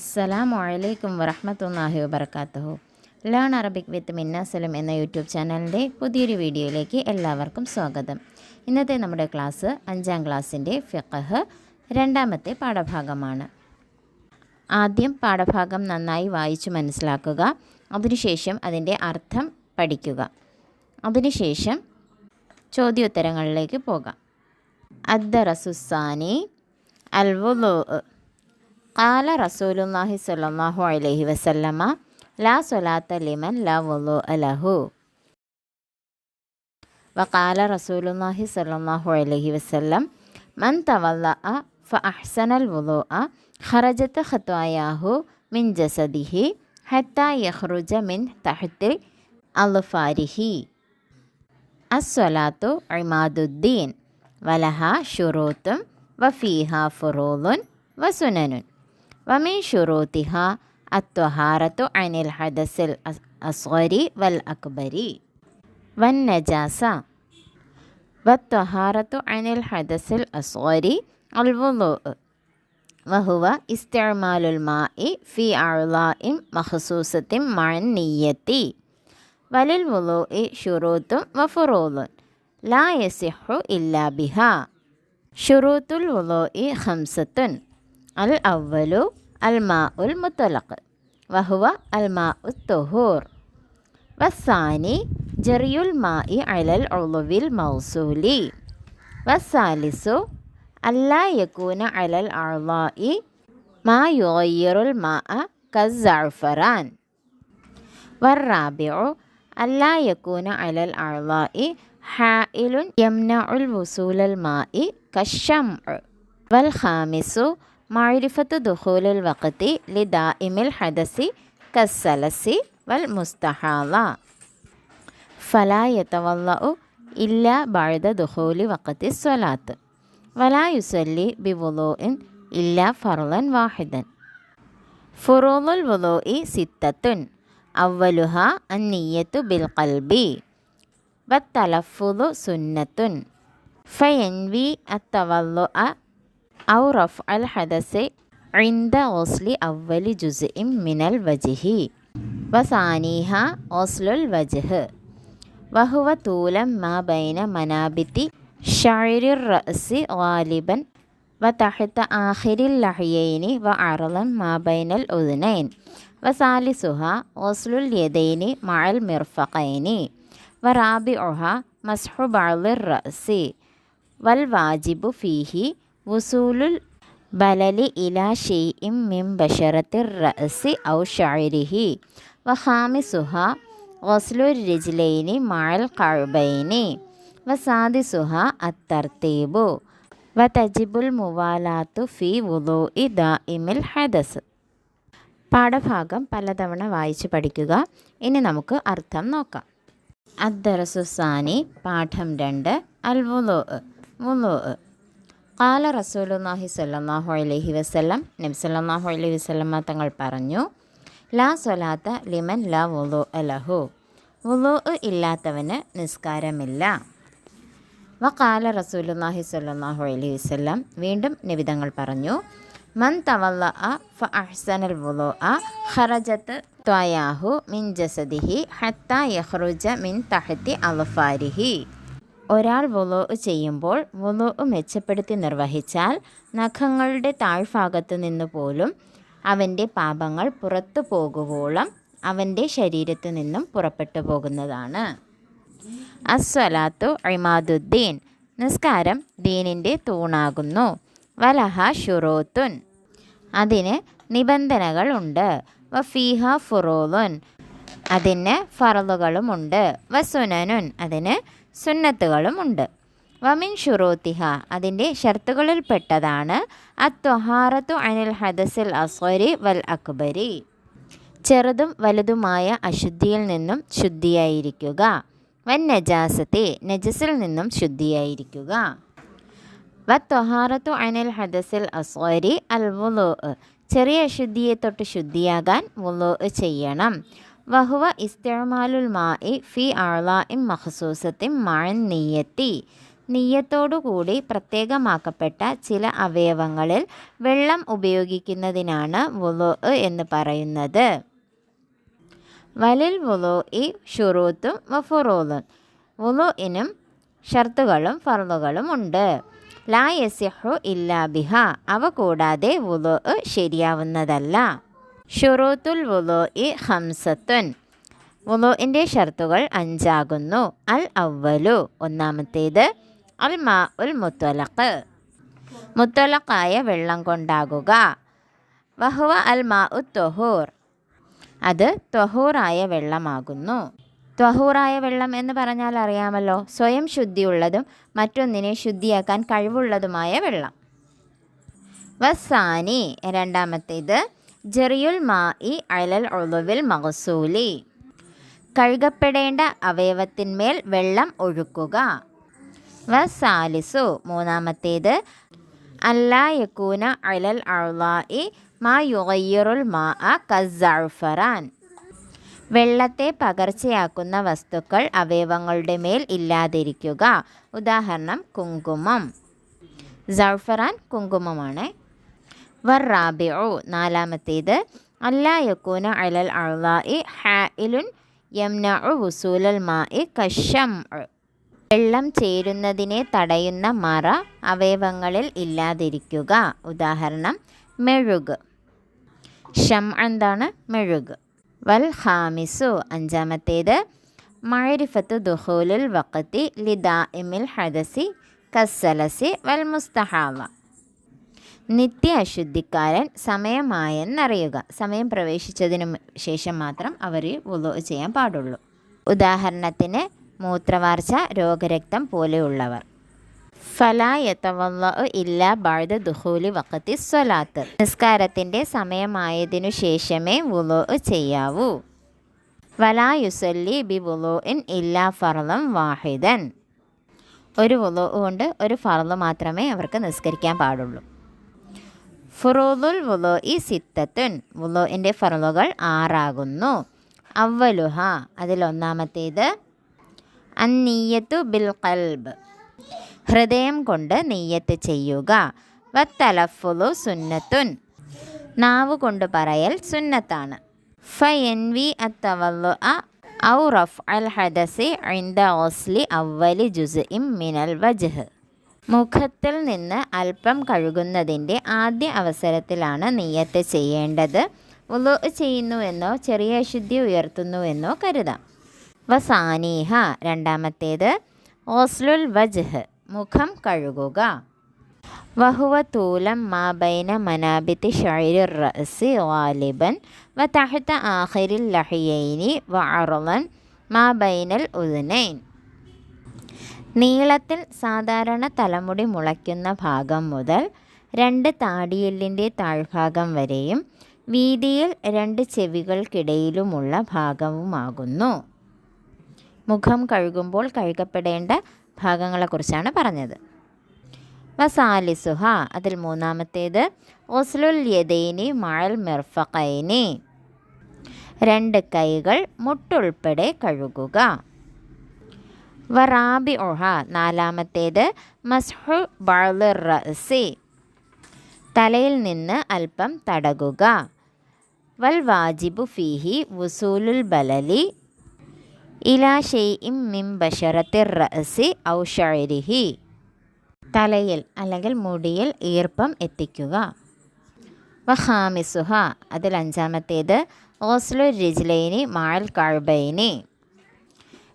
അസ്സലാമു അലൈക്കും വറഹമത്തല്ലാഹി വബർക്കാത്തുഹു ലേൺ അറബിക് വിത്ത് മിന്നാസലം എന്ന യൂട്യൂബ് ചാനലിന്റെ പുതിയൊരു വീഡിയോയിലേക്ക് എല്ലാവർക്കും സ്വാഗതം. ഇന്നത്തെ നമ്മുടെ ക്ലാസ് അഞ്ചാം ക്ലാസ്സിന്റെ ഫിഖഹ് രണ്ടാമത്തെ പാഠഭാഗമാണ്. ആദ്യം പാഠഭാഗം നന്നായി വായിച്ചു മനസ്സിലാക്കുക. അതിനുശേഷം അതിന്റെ അർത്ഥം പഠിക്കുക. അതിനുശേഷം ചോദ്യോത്തരങ്ങളിലേക്ക് പോകാം. അദ്ദറസുസാനി അൽവുലു قال رسول الله صلى الله عليه وسلم لا صلاة لمن لا وضوء له وقال رسول الله صلى الله عليه وسلم من تولأ فأحسن الوضوء خرجت خطاياه من جسده حتى يخرج من تحت أظفاره الصلاة عماد الدين വമീൻ ഷുറൂത്തിഹ അത്വഹാറത്തു അനിൽ ഹദസിൽ അസ്വരി വൽ അക്ബരി. വൻ നജാസ വത്വഹാറത്തു അനിൽ ഹദസിൽ അസ്വരി അൽവുലു വഹുവ ഇസ്തമാലുൽ മായി ഫി അളായിം മഹസൂസത്തിം മഴൻ നീയത്തി വലിൽ വുലു ഇ ഷുറൂത്തും വഫുറൂലുൻ ലാ യസിഹു ഇല്ലാ ബിഹ. ഷുറൂത്തുൽ വുലു ഇ ഹംസത്തുൻ الأول الماء المطلق وهو الماء الطهور. والثاني جري الماء على العضو الموصول. والثالث ألا يكون على الأعضاء ما يغير الماء كالزعفران. والرابع ألا يكون على الأعضاء حائل يمنع الوصول الماء كالشمع. والخامس معرفة دخول الوقت لدائم الحدث كالسلس والمستحاضة فلا يتوضأ إلا بعد دخول وقت الصلاة ولا يصلي بوضوء إلا فرضا واحدا. فروض الوضوء ستة. أولها النية بالقلب. والتلفظ سنة. فينوي التوضؤ أو رفع الحدث عند غسل أول جزء من الوجه. وثانيها غسل الوجه. وهو طول ما بين منابت شعر الرأس غالبا وتحت آخر اللحيين وعرضا ما بين الأذنين. وثالثها غسل اليدين مع المرفقين. ورابعها مسح بعض الرأس. والواجب فيه വസൂലുൽ ബലലി ഇലാ ഷെയ്ഇം മിം ബഷറത്തിർ റഅസി ഔ ഷാരിഹി വഹാമി സുഹ വസ്ലുർ രജിലൈനി മഴൽ കഴുബൈനി വസാദിസുഹ അത്തർത്തീബു തജിബുൽ മുവാലാത്തു ഫി വുദോ ഇദ ഇമിൽ ഹദസ്. പാഠഭാഗം പലതവണ വായിച്ച് പഠിക്കുക. ഇനി നമുക്ക് അർത്ഥം നോക്കാം. അദ്ദറസുസാനി പാഠം രണ്ട് അൽ വുലോ വുലോ കാല റസൂലുല്ലാഹി സല്ലാഹു അലഹി വസ്ലം നബി സല്ലാഹു അലൈഹി വസ്ലമ തങ്ങൾ പറഞ്ഞു ലാ സൊലാത്ത ലിമൻ ലാ വുലു അലഹു വുലു ഇല്ലാത്തവന് നിസ്കാരമില്ല. വക്കാല റസൂലുല്ലാഹി സല്ലാഹു അലൈഹി വസ്ലം വീണ്ടും നിബിതങ്ങൾ പറഞ്ഞു മൻ തവല്ല ഫ അഹ്സനൽ വുലു അ ഖറജത്ത് ത്വയാഹു മിൻ ജസദിഹി ഹത്ത യഹ്റുജ മിൻ തഹത്തി അലഫാരിഹി ഒരാൾ വുളു ചെയ്യുമ്പോൾ വുളു മെച്ചപ്പെടുത്തി നിർവഹിച്ചാൽ നഖങ്ങളുടെ താഴ്ഭാഗത്തു നിന്ന് പോലും അവന്റെ പാപങ്ങൾ പുറത്തു പോകുവോളം അവന്റെ ശരീരത്തു നിന്നും പുറപ്പെട്ടു പോകുന്നതാണ്. അസ്വലാത്തു ഇമാദുദ്ദീൻ. നിസ്കാരം ദീനിന്റെ തൂണാകുന്നു. വലഹ ഷുറോത്തുൻ. അതിന് നിബന്ധനകൾ ഉണ്ട്. വഫീഹ ഫുറോലുൻ. അതിന് ഫറലുകളുമുണ്ട് വസുനനുൻ. അതിന് സുന്നത്തുകളുമുണ്ട് വമിൻ ഷുറോത്തിഹ അതിന്റെ ഷർത്തുകളിൽപ്പെട്ടതാണ്. അത്വഹാറത്തു അനിൽ ഹദസിൽ അസ്വരി വൽ അക്ബരി. ചെറുതും വലുതുമായ അശുദ്ധിയിൽ നിന്നും ശുദ്ധിയായിരിക്കുക. വൻ നജാസത്തെ നജസിൽ നിന്നും ശുദ്ധിയായിരിക്കുക. വത്വഹാറത്തു അനിൽ ഹദസിൽ അസ്വരി അൽ വുലോ ചെറിയ അശുദ്ധിയെ തൊട്ട് ശുദ്ധിയാകാൻ വുലോ ചെയ്യണം. വഹുവ ഇസ്തമാലുൽ മായി ഫി ആള ഇം മഖസൂസത്തിൻ മഴൻ നെയ്യത്തി നീയത്തോടുകൂടി പ്രത്യേകമാക്കപ്പെട്ട ചില അവയവങ്ങളിൽ വെള്ളം ഉപയോഗിക്കുന്നതിനാണ് വുളോ എന്ന് പറയുന്നത്. വലിൽ വുളോ ഇ ഷുറൂത്തും വഫുറോലും വുളോ ഇനും ഷർത്തുകളും ഫർളുകളും ഉണ്ട്. ലാ യസിഹു ഇല്ലാ ബിഹ. അവ കൂടാതെ വുളോ ശരിയാവുന്നതല്ല. ഷുറൂത്തുൽ വുലോ ഇ ഹംസത്തുൻ. വുലോഇന്റെ ഷർത്തുകൾ അഞ്ചാകുന്നു. അൽ അവലു ഒന്നാമത്തേത് അൽ മാ ഉൽ മുത്തലക്ക് മുത്തലക്കായ വെള്ളം കൊണ്ടാകുക. വഹുവ അൽ മാ ഉ തൊഹൂർ. അത് ത്വഹൂറായ വെള്ളമാകുന്നു. ത്വഹൂറായ വെള്ളം എന്ന് പറഞ്ഞാൽ അറിയാമല്ലോ. സ്വയം ശുദ്ധിയുള്ളതും മറ്റൊന്നിനെ ശുദ്ധിയാക്കാൻ കഴിവുള്ളതുമായ വെള്ളം. വസാനി. രണ്ടാമത്തേത് ജെറിയുൽ മാ ഇ അലൽ ഒളുവിൽ മഹസൂലി കഴുകപ്പെടേണ്ട അവയവത്തിന്മേൽ വെള്ളം ഒഴുക്കുക. വ സാലിസു മൂന്നാമത്തേത് അല്ലാ യക്കൂന അലൽ അള്ളായി മാ യുഗയ്യറുൽ മാ അ കസഫറാൻ വെള്ളത്തെ പകർച്ചയാക്കുന്ന വസ്തുക്കൾ അവയവങ്ങളുടെ മേൽ ഇല്ലാതിരിക്കുക. ഉദാഹരണം കുങ്കുമം. സൾഫറാൻ കുങ്കുമമാണ്. വറാബിഉ നാലാമത്തേത് അല്ലാ അലൽ അള്ളായി ഹായിലുൻ യംന വുസൂലൽ മാഇ കഷം വെള്ളം ചേരുന്നതിനെ തടയുന്ന മറ അവയവങ്ങളിൽ ഇല്ലാതിരിക്കുക. ഉദാഹരണം മെഴുക്. ഷം എന്താണ്? മെഴുക്. വൽ ഹാമിസു അഞ്ചാമത്തേത് മഴരിഫത്ത് ദുഹൂലുൽ വക്കത്തി ലിദാ ലിദാഇമിൽ ഹദസി കസ്സലസി വൽ മുസ്തഹാവ. നിത്യ അശുദ്ധിക്കാരൻ സമയമായെന്നറിയുക. സമയം പ്രവേശിച്ചതിനു ശേഷം മാത്രം അവർ വുളു ചെയ്യാൻ പാടുള്ളൂ. ഉദാഹരണത്തിന് മൂത്രവാർച്ച രോഗരക്തം പോലെയുള്ളവർ. ഫലായത്തവല്ല ഇല്ല ബാഴ്ദ ദുഹൂലി വക്കത്തി സ്വലാത്ത്. നിസ്കാരത്തിന്റെ സമയമായതിനു ശേഷമേ വുളു ചെയ്യാവൂ. വലായുസല്ലി ബി വുളുഇൻ ഇല്ലാ ഫർളം വാഹിദൻ. ഒരു വുളു കൊണ്ട് ഒരു ഫർൾ മാത്രമേ അവർക്ക് നിസ്കരിക്കാൻ പാടുള്ളൂ. ഫുറൂദുൽ വുളു ഈ സിത്തത്തുൻ. വുളുഇന്റെ ഫറലുകൾ ആറാകുന്നു. അവലുഹ അതിലൊന്നാമത്തേത് അന്നീയത്തു ബിൽ കൽബ് ഹൃദയം കൊണ്ട് നെയ്യത്ത് ചെയ്യുക. വത്തലഫുലു സുന്നത്തുൻ. നാവ് കൊണ്ട് പറയൽ സുന്നത്താണ്. ഫയൻവി അത്തവല്ലു ഔ റഫ് അൽ ഹദസി ഐന്ദ ഓസ്ലി അവലി ജുസ് ഇം മിനൽ വജ്ഹ്. മുഖത്തിൽ നിന്ന് അല്പം കഴുകുന്നതിന്റെ ആദ്യ അവസരത്തിലാണ് നെയ്യത്ത് ചെയ്യേണ്ടത്. ഉലു ചെയ്യുന്നുവെന്നോ ചെറിയ അശുദ്ധി ഉയർത്തുന്നുവെന്നോ കരുതാം. വസാനീഹ രണ്ടാമത്തേത്. ഓസ്ലുൽ വജ്ഹ് മുഖം കഴുകുക. വഹുവ തൂലം മാബൈന മനാബിത്തി ഷൈരി റസി വാലിബൻ വ തഹത്ത ആഹിരിൽ ലഹിയൈനി വ അറുളൻ മാബൈനൽ ഉദനൈൻ. നീളത്തിൽ സാധാരണ തലമുടി മുളയ്ക്കുന്ന ഭാഗം മുതൽ രണ്ട് താടിയെല്ലിന്റെ താഴ്ഭാഗം വരെയും വീതിയിൽ രണ്ട് ചെവികൾക്കിടയിലുമുള്ള ഭാഗവുമാകുന്നു. മുഖം കഴുകുമ്പോൾ കഴുകപ്പെടേണ്ട ഭാഗങ്ങളെക്കുറിച്ചാണ് പറഞ്ഞത്. വസാലിസുഹ അതിൽ മൂന്നാമത്തേത് ഒസ്ലുൽ യദൈനി മഴൽ മിർഫഖൈനി. രണ്ട് കൈകൾ മുട്ടുൾപ്പെടെ കഴുകുക. വറാബി ഒഹ നാലാമത്തേത് മസ്ഹു ബളിർ റസി തലയിൽ നിന്ന് അല്പം തടകുക. വൽ വാജിബു ഫീഹി വുസൂലുൽ ബലലി. ഇലാ ഷെയ്ഇം മിം ബഷറത്തിർ റസി ഔ ഷഅരിഹി. തലയിൽ അല്ലെങ്കിൽ മുടിയിൽ ഈർപ്പം എത്തിക്കുക. വഹാമിസുഹ അതിൽ അഞ്ചാമത്തേത് ഓസ്ലു റിജ്ലൈനി മാൽ കഴുബൈനി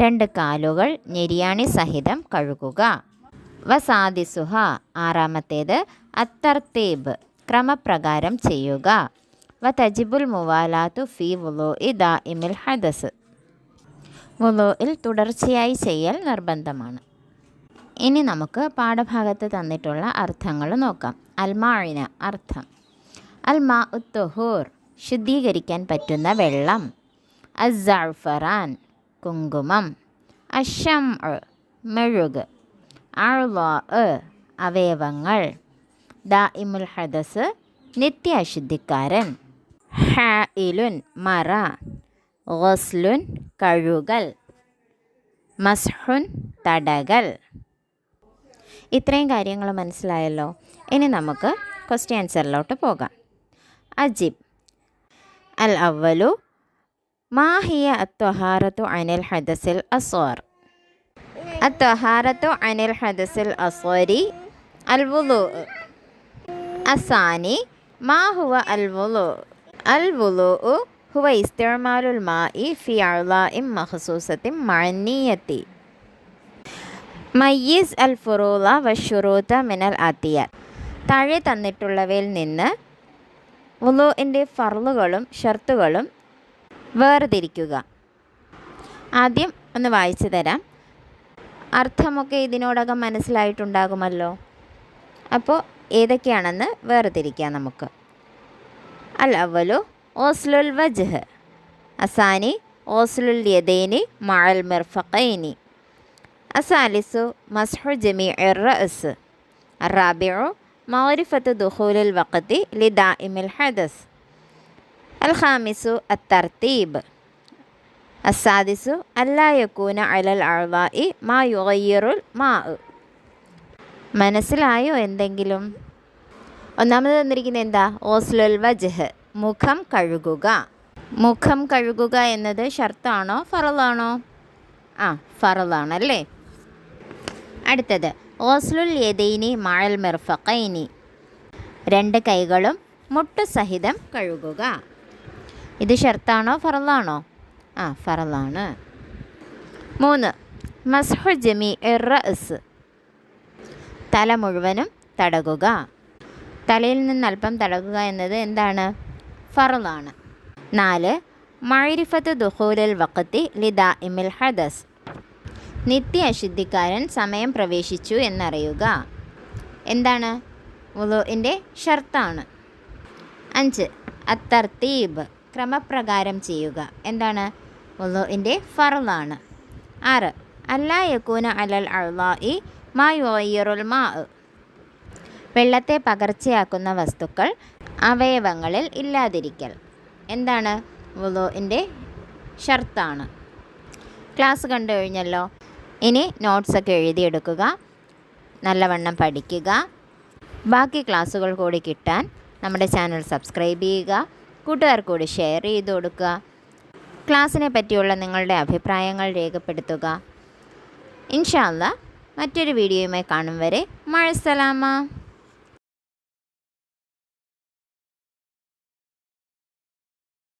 രണ്ട് കാലുകൾ ഞെരിയാണി സഹിതം കഴുകുക. വസാദിസുഹ ആറാമത്തേത് അത്തർത്തീബ് ക്രമപ്രകാരം ചെയ്യുക. വ തജിബുൽ മുവാലാത്തു ഫി വുലോ ഇ ദാഇമിൽ ഹദസ്. വുലോയിൽ തുടർച്ചയായി ചെയ്യൽ നിർബന്ധമാണ്. ഇനി നമുക്ക് പാഠഭാഗത്ത് തന്നിട്ടുള്ള അർത്ഥങ്ങൾ നോക്കാം. അൽമാഴിന അർത്ഥം. അൽമാ ഉത്തുഹൂർ ശുദ്ധീകരിക്കാൻ പറ്റുന്ന വെള്ളം. അസൾഫറാൻ കുങ്കുമം. അഷം മെഴുക്. അഴ്വാ അവയവങ്ങൾ. ദാഇമുൽ ഹദസ് നിത്യ അശുദ്ധിക്കാരൻ ഹായിലുൻ മറ. ഗസ്ലുൻ കഴുകൽ. മസ്ഹുൻ തടകൽ. ഇത്രയും കാര്യങ്ങൾ മനസ്സിലായല്ലോ. ഇനി നമുക്ക് ക്വസ്റ്റ്യൻ ആൻസറിലോട്ട് പോകാം. അജിബ്. അൽ അവലു മാഹിയ അത്വഹാറത്തു അനിൽ ഹദസിൽ അസ്വർ. അത്വഹാറത്തു അനിൽ ഹദസിൽ അസ്വരി അൽവുലു അസാനി മാ ഹുവ അൽവുലു അൽ വുളു ഹുവ ഇസ്തിഅമാലുൽ മാഇ ഫി അളാഇം മഖ്സൂസത്തിൻ മഅനിയത്തി മയ്യിസ് അൽ ഫുറൂല വഷുറൂത്ത മിനൽ അതിയ താഴെ തന്നിട്ടുള്ളവയിൽ നിന്ന് വുളുവിന്റെ ഫർളുകളും ഷർത്തുകളും വേർതിരിക്കുക. ആദ്യം ഒന്ന് വായിച്ചു തരാം. അർത്ഥമൊക്കെ ഇതിനോടകം മനസ്സിലായിട്ടുണ്ടാകുമല്ലോ. അപ്പോൾ ഏതൊക്കെയാണെന്ന് വേർതിരിക്കാം നമുക്ക്. അൽ അവലു ഓസ്ലുൽ വജഹ്. അസാനി ഓസ്ലുൽ യദേനി മഴൽ മിർഫഖൈനി. അസാലിസു മസ്ഹു ജമി എറസ് റാബിഴു മൗരിഫത്ത് ദുഹൂലുൽ വഖത്തി ലിദാ ഇമിൽ ഹദസ്. അൽ ഖാമിസു അത്തർത്തീബ് അസാദിസു അല്ലായക്കൂന അലൽ അഴവായി മാ യുറയ്യറുൽ മാ മനസ്സിലായോ എന്തെങ്കിലും? ഒന്നാമത് തന്നിരിക്കുന്നത് എന്താ? ഓസ്ലുൽ വജ്ഹ് മുഖം കഴുകുക. മുഖം കഴുകുക എന്നത് ഷർത്താണോ ഫറലാണോ? ആ ഫറലാണല്ലേ? അടുത്തത് ഓസ്ലുൽ യദൈനി മഴൽ മിർഫക്കൈനി രണ്ട് കൈകളും മുട്ടു സഹിതം കഴുകുക. ഇത് ഷർത്താണോ ഫറലാണോ ആ ഫറലാണ് മൂന്ന് മസ്ഹു ജമി റസ് തല മുഴുവനും തടകുക. തലയിൽ നിന്ന് അല്പം തടകുക എന്നത് എന്താണ്? ഫറലാണ് നാല് മൈരിഫത്ത് ദുഹൂലൽ വക്കത്തി ലിദ ഇമിൽ ഹദസ്. നിത്യ അശുദ്ധിക്കാരൻ സമയം പ്രവേശിച്ചു എന്നറിയുക. എന്താണ്? വുളുവിന്റെ ഷർത്താണ്. അഞ്ച് അത്തർത്തീബ്. ക്രമപ്രകാരം ചെയ്യുക. എന്താണ്? വുളുവിന്റെ ഫറലാണ് ആറ്. അല്ലാ യക്കൂന അലൽ അള്ളായി മാ യോയ്യറുൽ മാ. വെള്ളത്തെ പകർച്ചയാക്കുന്ന വസ്തുക്കൾ അവയവങ്ങളിൽ ഇല്ലാതിരിക്കൽ. എന്താണ്? വുളുവിന്റെ ഷർത്താണ്. ക്ലാസ് കണ്ടു കഴിഞ്ഞല്ലോ. ഇനി നോട്ട്സൊക്കെ എഴുതിയെടുക്കുക. നല്ലവണ്ണം പഠിക്കുക. ബാക്കി ക്ലാസ്സുകൾ കൂടി കിട്ടാൻ നമ്മുടെ ചാനൽ സബ്സ്ക്രൈബ് ചെയ്യുക. കൂട്ടുകാർ കൂടി ഷെയർ ചെയ്ത് കൊടുക്കുക. ക്ലാസ്സിനെ പറ്റിയുള്ള നിങ്ങളുടെ അഭിപ്രായങ്ങൾ രേഖപ്പെടുത്തുക. ഇൻഷാല്ല മറ്റൊരു വീഡിയോയുമായി കാണും വരെ. മഴസലാമ.